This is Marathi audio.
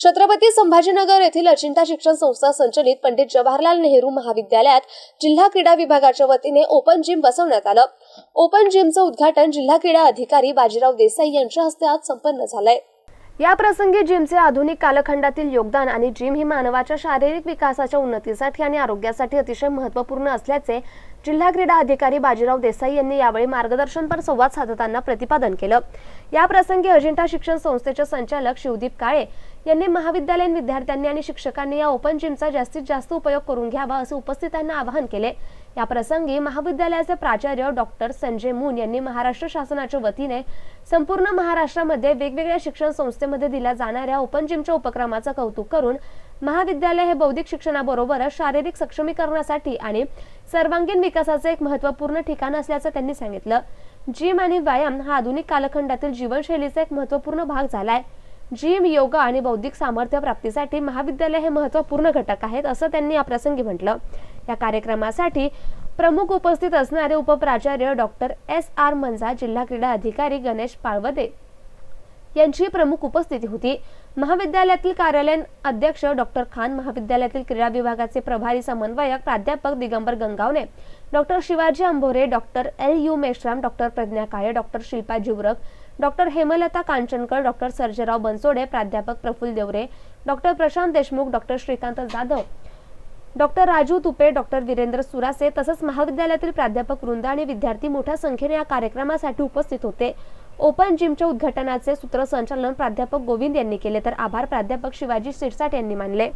छत्रपती संभाजीनगर येथील अचिंता शिक्षण संस्था संचलित पंडित जवाहरलाल नेहरू महाविद्यालयात जिल्हा क्रीडा विभागाच्या वतीने ओपन जिम बसवण्यात आलं. ओपन जिमचं उद्घाटन जिल्हा क्रीडा अधिकारी बाजीराव देसाई यांच्या हस्ते आज संपन्न झालंय. या प्रसंगी जिमचे आधुनिक कालखंडातील योगदान आणि जिम ही मानवाच्या शारीरिक विकासाच्या उन्नतीसाठी आणि आरोग्यासाठी अतिशय महत्त्वपूर्ण असल्याचे जिल्हा क्रीडा अधिकारी बाजीराव देसाई यांनी यावेळी मार्गदर्शनपर संवाद साधताना प्रतिपादन केलं. याप्रसंगी अजिंठा शिक्षण संस्थेचे संचालक शिवदीप काळे यांनी महाविद्यालयीन विद्यार्थ्यांनी आणि शिक्षकांनी या ओपन जिमचा जास्तीत जास्त उपयोग करून घ्यावा असे उपस्थितांना आवाहन केले. या प्रसंगी महाविद्यालयाचे प्राचार्य डॉक्टर संजय मून यांनी महाराष्ट्र शासनाच्या वतीने संपूर्ण महाराष्ट्रामध्ये वेगवेगळ्या शिक्षण संस्थेमध्ये दिल्या जाणाऱ्या ओपन जिमच्या उपक्रमाचं कौतुक करून महाविद्यालय हे बौद्धिक शिक्षणाबरोबरच शारीरिक सक्षमीकरणासाठी आणि सर्वांगीण विकासाचे एक महत्त्वपूर्ण ठिकाण असल्याचं त्यांनी सांगितलं. जिम आणि व्यायाम हा आधुनिक कालखंडातील जीवनशैलीचा एक महत्त्वपूर्ण भाग झालाय. जिम योगा आणि बौद्धिक सामर्थ्य प्राप्तीसाठी महाविद्यालय हे महत्त्वपूर्ण घटक आहेत असं त्यांनी या प्रसंगी म्हटलं. या कार्यक्रमासाठी प्रमुख उपस्थित असणारे उपप्राचार्य डॉक्टर एस आर मंझा जिल्हा क्रीडा अधिकारी गणेश पाळवदे यांची प्रमुख उपस्थिती होती. महाविद्यालयातील कार्यालयीन अध्यक्ष डॉक्टर खान महाविद्यालयातील क्रीडा विभागाचे प्रभारी समन्वयक प्राध्यापक Digambar Gangawane doctor Shivaji Ambhore doctor L. U. Meshram doctor Pradnya Kale doctor Shilpa Jivrak doctor Hemlata Kanchankar doctor Sarjerao Bansode प्राध्यापक Praful Deore doctor Prashant Deshmukh doctor Shrikant Jadhav doctor Raju Tupe doctor Virendra Surase तसंच महाविद्यालयातील प्राध्यापक वृंद आणि विद्यार्थी मोठ्या संख्येने या कार्यक्रमासाठी उपस्थित होते. ओपन जिमच्या उद्घाटनाचे सूत्रसंचालन प्राध्यापक गोविंद यांनी केले तर आभार प्राध्यापक शिवाजी शिरसाट यांनी मानले.